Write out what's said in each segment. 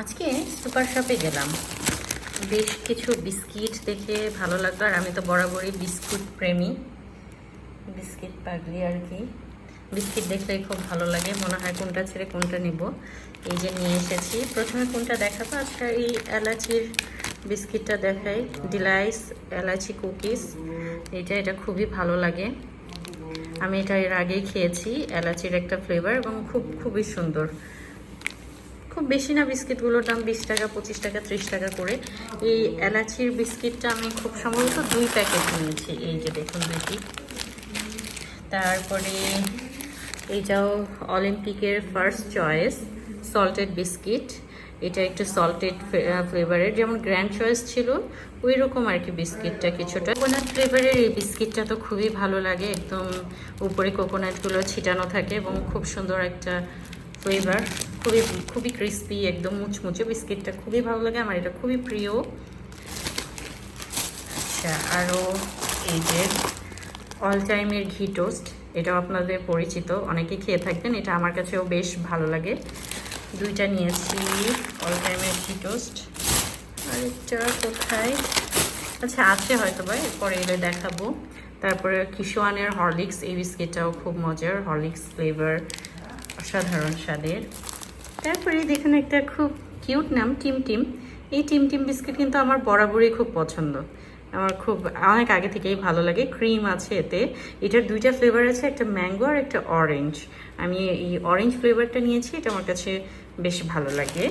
আজকে সুপার শপে গেলাম। বেশ কিছু বিস্কিট দেখে ভালো লাগল, আর আমি তো বরাবরই বিস্কুট প্রেমী। বিস্কিট পাগলি আর কি। বিস্কিট দেখলে খুব ভালো লাগে, মনে হয় কোনটা ছেড়ে কোনটা নিব। এই যে নিয়ে এসেছি। প্রথমে কোনটা দেখাবো? আজকে এই এলাচির বিস্কিটটা দেখাই। ডিলাইস এলাচি কুকিজ। এটা এটা খুবই ভালো লাগে। আমি এটা এর আগেই খেয়েছি, এলাচির একটা ফ্লেভার এবং খুব, খুবই সুন্দর। খুব বেশি না বিস্কিটগুলোর দাম বিশ টাকা, পঁচিশ টাকা, ত্রিশ টাকা করে। এই এলাচির বিস্কিটটা আমি খুব সম্ভবত দুই প্যাকেট নিয়েছি। এই যে দেখুন দুইটি তারপরে এইটাও অলিম্পিকের ফার্স্ট চয়েস, সল্টেড বিস্কিট। এটা একটু সল্টেড ফ্লেভারের। যেমন গ্র্যান্ড চয়েস ছিল ওই রকম আর কি বিস্কিটটা কিছুটা। কোকোনাট ফ্লেভারের এই বিস্কিটটা তো খুবই ভালো লাগে। একদম উপরে কোকোনাটগুলো ছিটানো থাকে এবং খুব সুন্দর একটা ফ্লেভার। খুবই খুবই ক্রিস্পি একদম মুচমুচে। বিস্কিটটা খুবই ভালো লাগে, আমার এটা খুবই প্রিয়। আচ্ছা আরও এই যে অল টাইমের ঘি টোস্ট এটাও আপনাদের পরিচিত, অনেকে খেয়ে থাকবেন, এটা আমার কাছেও বেশ ভালো লাগে। দুইটা নিয়েছি অল টাইমের ঘি টোস্ট আর আরেকটা কোথায়? আচ্ছা আছে হয়তো বা, এরপরে এলে দেখাবো। তারপরে কিশোয়ানের হরলিক্স এই বিস্কিটটাও খুব মজার হরলিক্স ফ্লেভার অসাধারণ স্বাদের। তারপরে দেখুন একটা খুব কিউট নাম টিম টিম এই টিম টিম বিস্কিট কিন্তু আমার বরাবরই খুব পছন্দ। আমার খুব, অনেক আগে থেকেই ভালো লাগে। ক্রিম আছে এতে। এটার দুইটা ফ্লেভার আছে, একটা ম্যাঙ্গো আর একটা অরেঞ্জ আমি এই অরেঞ্জ ফ্লেভারটা নিয়েছি, এটা আমার কাছে বেশ ভালো লাগে।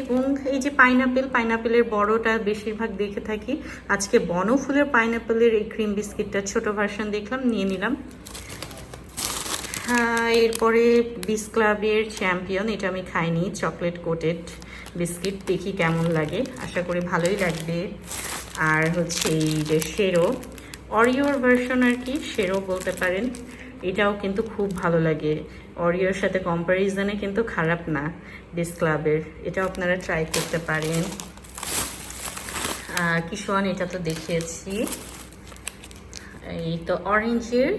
এবং এই যে পাইনাপেল পাইনাপেলের বড়টা বেশিরভাগ দেখে থাকি। আজকে বনফুলের পাইনাপেলের এই ক্রিম বিস্কিটটা ছোট ভার্সন দেখলাম, নিয়ে নিলাম। এরপরে বিস ক্লাবের চ্যাম্পিয়ন, এটা আমি খাইনি, চকলেট কোটেড বিস্কিট, দেখি কেমন লাগে। আশা করি ভালোই লাগবে। আর হচ্ছে এই যে শেরো অরিওর ভার্সন আর কি, শেরো বলতে পারেন, এটাও কিন্তু খুব ভালো লাগে। অরিওর সাথে কম্প্যারিজনে কিন্তু খারাপ না বিস ক্লাবের, এটাও আপনারা ট্রাই করতে পারেন। কিশোয়ান, এটা তো দেখিয়েছি। এই তো অরেঞ্জের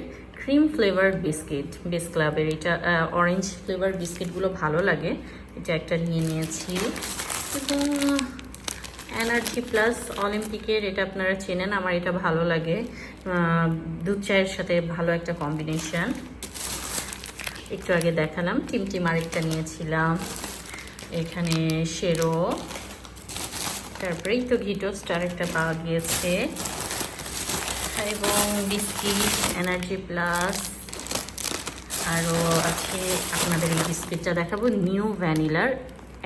ক্রিম ফ্লেভার বিস্কিট বিস ক্লাবের এটা অরেঞ্জ ফ্লেভার বিস্কিটগুলো ভালো লাগে। এটা একটা নিয়ে নিয়েছি। এবং এনার্জি প্লাস অলিম্পিকের এটা আপনারা চেনেন, আমার এটা ভালো লাগে। দুধ চায়ের সাথে ভালো একটা কম্বিনেশন একটু আগে দেখালাম, টিম টিম আরেকটা নিয়েছিলাম। এখানে শেরো তারপরেই তো ঘিটোস্ট আরেকটা পাওয়া গিয়েছে। এবং বিস্কিট এনার্জি প্লাস আরও আছে আপনাদের এই বিস্কিটটা দেখাবো নিউ ভ্যানিলার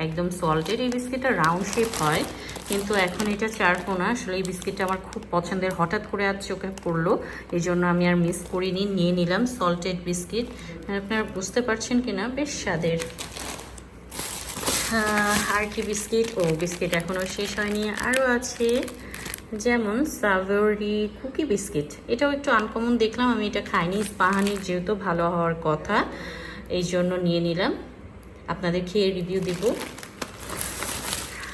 একদম সল্টেড এই বিস্কিটটা রাউন্ড শেপ হয়, কিন্তু এখন এটা চারকোনা আসলে এই বিস্কিটটা আমার খুব পছন্দের, হঠাৎ করে আজ চোখে পড়ল, এই জন্য আমি আর মিস করিনি, নিয়ে নিলাম সল্টেড বিস্কিট। আপনারা বুঝতে পারছেন কি না বেশ স্বাদের। আর কি বিস্কিট? ও, বিস্কিট এখনও শেষ হয়নি আরও আছে। যেমন সাভরি কুকি বিস্কিট। এটাও একটু আনকমন দেখলাম, আমি এটা খাইনি। ইস্পাহানির যেহেতু ভালো হওয়ার কথা, এই জন্য নিয়ে নিলাম। আপনাদের খেয়ে রিভিউ দিব।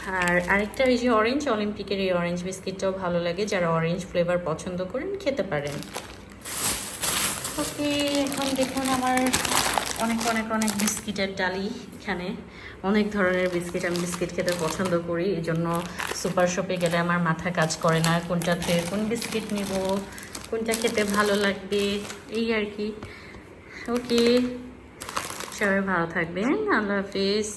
আর আরেকটা এই যে অরেঞ্জ অলিম্পিকের এই অরেঞ্জ বিস্কিটটাও ভালো লাগে। যারা অরেঞ্জ ফ্লেভার পছন্দ করেন, খেতে পারেন। ওকে এখন দেখুন আমার অনেক অনেক অনেক বিস্কিটের ডালি এখানে। অনেক ধরনের বিস্কিট আমি বিস্কিট খেতে পছন্দ করি। এই জন্য সুপার শপে গেলে আমার মাথা কাজ করে না কোনটাতে কোন বিস্কিট নিব, কোনটা খেতে ভালো লাগবে, এই আর কি। ওকে, সবাই ভালো থাকবেন। আল্লাহ হাফিজ।